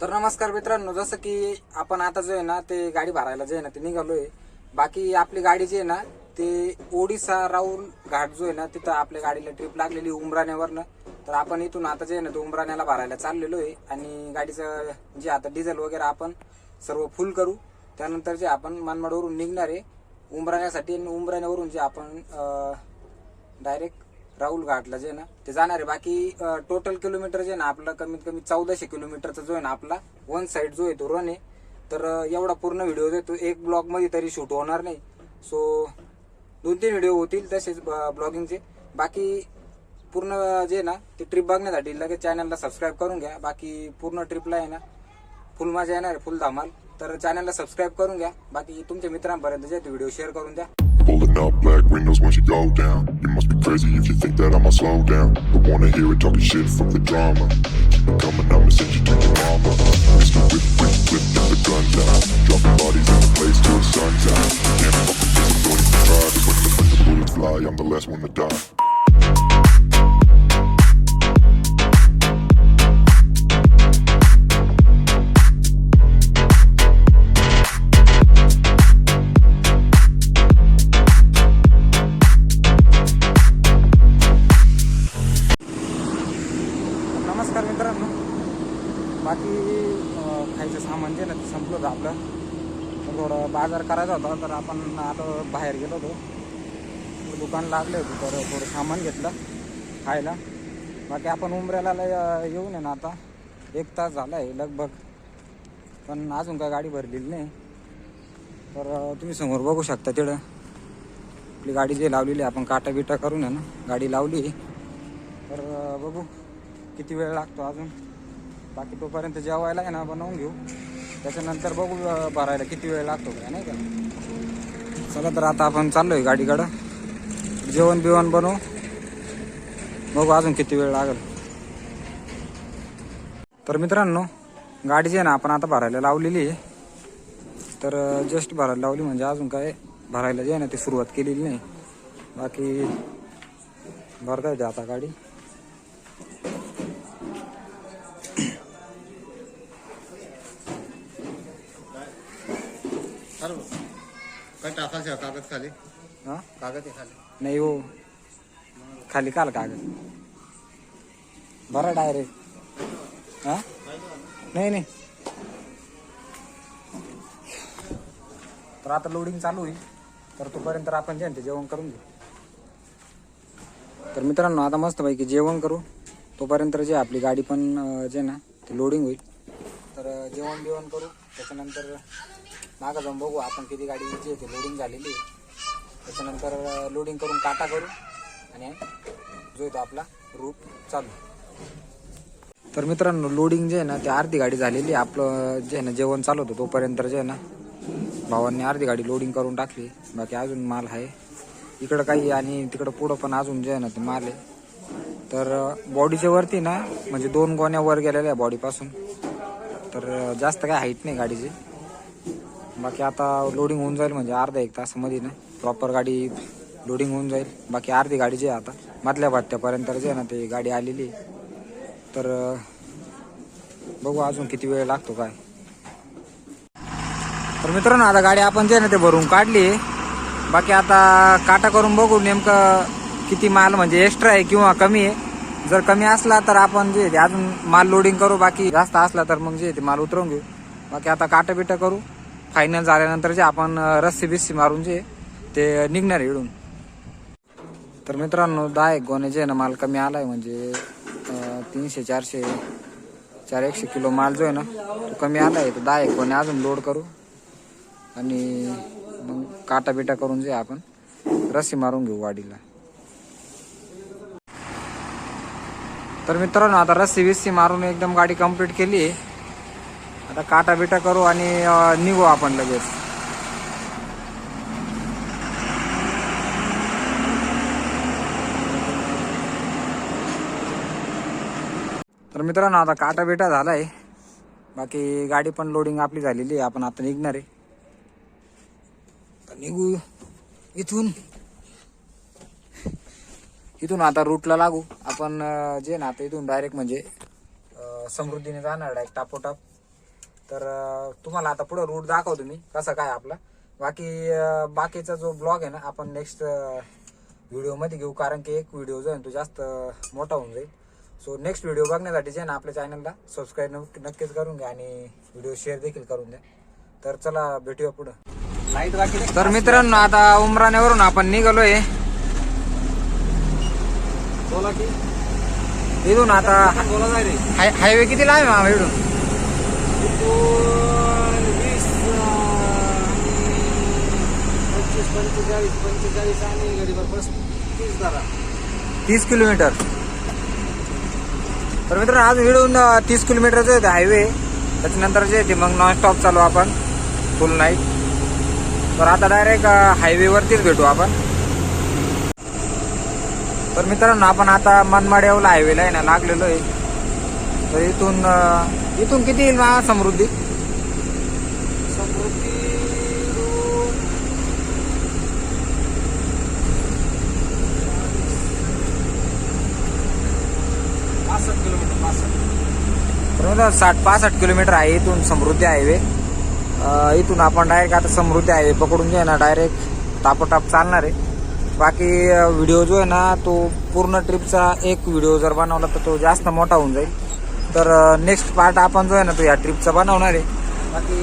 तर नमस्कार मित्रांनो जसं की आपण आता जे आहे ना ते गाडी भरायला जे आहे ना ते निघालोय. बाकी आपली गाडी जी आहे ना ते ओडिसा राहुल घाट जो आहे ना तिथं आपल्या गाडीला ट्रिप लागलेली उमराण्यावरनं. तर आपण इथून आता जे आहे ना ते उमराण्याला भरायला चाललेलो आहे आणि गाडीचं जे आता डिझेल वगैरे आपण सर्व फुल करू. त्यानंतर जे आपण मनमाडवरून निघणार आहे उमराण्यासाठी आणि उमराण्यावरून जे आपण डायरेक्ट राहुल घाटला जे ना ते जाणार. आहे बाकी टोटल किलोमीटर जे ना आपला कमीत कमी चौदाशे किलोमीटरचा जो आहे ना आपला वन साईड जो आहे तो रन आहे. तर एवढा पूर्ण व्हिडिओ देतो एक ब्लॉगमध्ये तरी शूट होणार नाही. सो दोन तीन व्हिडिओ होतील तसेच ब्लॉगिंगचे बाकी पूर्ण जे ना ते ट्रिप बघण्यासाठी लगेच चॅनलला सबस्क्राईब करून घ्या. बाकी पूर्ण ट्रिपला आहे ना फुल माझा येणार आहे फुल धमाल. तर चॅनलला सबस्क्राईब करून घ्या. बाकी तुमच्या मित्रांपर्यंत जे व्हिडिओ शेअर करून द्या. Pulling up black windows once you go down. You must be crazy if you think that I'ma slow down. But wanna hear it talking shit from the drama. Keep it coming, I'ma send you to your mama. Mr. Whip, whip, whip, get the guns out. Dropping bodies in the place till the sun's out. Can't fuck with this, don't even try. Cause the, when the bullets fly, I'm the last one to die. नमस्कार मित्रांनो. बाकी खायचं सामान जे ना ते संपलं होतं आपलं. तर थोडं बाजार करायचा होता तर आपण आता बाहेर गेलो होतो. दुकान लागले होते तर थोडं सामान घेतलं खायला. बाकी आपण उमऱ्याला येऊन आहे ना आता. एक तास झाला आहे लगभग. पण अजून काय गाडी भरलेली नाही. तर तुम्ही समोर बघू शकता तिकडं. आपली गाडी जे लावलेली आहे आपण काटा बिटा करून आहे ना गाडी लावली. तर बघू. किती वेळ लागतो अजून? बाकी तोपर्यंत जेवायला आहे ना बनवून घेऊ. त्याच्यानंतर बघू भरायला किती वेळ लागतो काय नाही का? चला तर आता आपण चाललोय गाडीकडं. जेवण बिवण बनवू. बघू अजून किती वेळ लागेल. तर मित्रांनो गाडी जी आहे ना आपण आता भरायला लावलेली आहे. तर जस्ट भरायला लावली म्हणजे अजून काय भरायला जे आहे ना ती सुरुवात केलेली नाही. बाकी भरता येते आता गाडी. हॅलो काय टाकायचं कागद खाली? हा? कागद आहे खाली. नाही हो. खाली काल कागद. बरं डायरेक्ट हा? नाही नाही. तर आता लोडिंग चालू आहे तर तोपर्यंत आपण जे ते जेवण करून घेऊ. तर मित्रांनो आता मस्तपैकी जेवण करू. तोपर्यंत जे आपली गाडी पण जे ना ते लोडिंग होईल. तर जेवण बिवण करू. त्याच्यानंतर मागं जाऊन बघू आपण किती गाडी जी होती ते लोडिंग झालेली आहे. त्याच्यानंतर लोडिंग करून काटा करू आणि जो येतो आपला रूट चालू. तर मित्रांनो लोडिंग जे आहे ना ते अर्धी गाडी झालेली आहे. आपलं जे आहे ना जेवण चालू होतं तोपर्यंत जे आहे ना भावांनी अर्धी गाडी लोडिंग करून टाकली. बाकी अजून माल आहे. इकडं काही आणि तिकडं पुढं पण अजून जे आहे ना ते माल आहे. तर बॉडीच्या वरती ना म्हणजे दोन गोण्या वर गेलेल्या आहे बॉडीपासून तर जास्त काय हाईट नाही गाडीची. बाकी आता लोडिंग होऊन जाईल म्हणजे अर्धा एक तासामध्ये ना. प्रॉपर गाडी लोडिंग होऊन जाईल. बाकी अर्धी गाडी जी आहे आता मधल्या भत्त्यापर्यंत जे आहे ना ते गाडी आलेली आहे. तर बघू अजून किती वेळ लागतो काय. तर मित्रांनो आता गाडी आपण जे ना ते भरून काढली बाकी आता काटा करून बघू नेमकं किती माल म्हणजे एक्स्ट्रा आहे किंवा कमी आहे. जर कमी असला तर आपण जे ते अजून माल लोडिंग करू. बाकी जास्त असला तर मग जे ते माल उतरवून घेऊ. बाकी आता काटा बिटा करू. फायनल झाल्यानंतर जे आपण रस्सी बिस्सी मारून जे ते निघणार इडून. तर मित्रांनो दहा एक गोणे जे आहे ना माल कमी आलाय म्हणजे तीनशे चारशे चार एकशे किलो माल जो आहे ना तो कमी आलाय. तर दहा एक गोणे अजून लोड करू. आणि मग काटा बिटा करून जे आपण रस्सी मारून घेऊ गाडीला तर मित्रांनो आता रस्सी बिस्सी मारून एकदम गाडी कंप्लीट केली आहे. आता काटा बिटा करू आणि निघू आपण लगेच. तर मित्रांनो आता काटा बिटा झालाय. बाकी गाडी पण लोडिंग आपली झालेली आहे. आपण आता निघणार आहे. निघू इथून. इथून आता रूटला लागू. आपण जे ना आता इथून डायरेक्ट म्हणजे समृद्धीने जाणार डायरेक्ट टापोटाप. तर तुम्हाला आता पुढे रूट दाखवतो मी कसा काय आपला. बाकी बाकीचा जो ब्लॉग आहे ना आपण नेक्स्ट व्हिडिओमध्ये घेऊ कारण की एक व्हिडिओ जो आहे तो जास्त मोठा होऊन जाईल. सो नेक्स्ट व्हिडिओ बघण्यासाठी जे ना आपल्या चॅनलला सबस्क्राईब नक्कीच करून घ्या आणि व्हिडिओ शेअर देखील करून द्या. तर चला भेटूया पुढं. तर मित्रांनो आता उमराण्यावरून आपण निघालोय. बोला की. इथून आता हायवे किती लांब आहे इथून इथून वीस आणि पंचवीस पंचेचाळीस पंचेचाळीस आणि गडीवर तीस धरा तीस किलोमीटर. तर मित्र आज इकडून तीस किलोमीटरचं आहे हायवे त्याच्यानंतर जे ते मग नॉन स्टॉप चालू आपण फुल नाईट तर आता डायरेक्ट हायवेवरतीच भेटू आपण. तर मित्रांनो आपण आता मनमाड्यावला हायवेला आहे ना लागलेलो आहे. तर इथून इथून किती येईल मा समृद्धी? समृद्धी पासष्ट किलोमीटर पासष्ट. तर मित्रांनो, साठ पासष्ट किलोमीटर आहे इथून समृद्धी हायवे. इथून आपण डायरेक्ट आता समृद्धी हायवे पकडून जे आहे ना डायरेक्ट टापोटाप चालणार आहे. बाकी व्हिडिओ जो आहे ना तो पूर्ण ट्रिपचा एक व्हिडिओ जर बनवला तर तो जास्त मोठा होऊन जाईल. तर नेक्स्ट पार्ट आपण जो आहे ना तो या ट्रिपचा बनवणार आहे. बाकी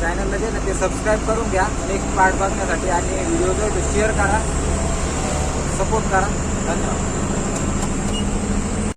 चॅनलला जे ना ते सबस्क्राईब करून घ्या. नेक्स्ट पार्ट बघण्यासाठी आणि व्हिडिओ जो शेअर करा. सपोर्ट करा. धन्यवाद.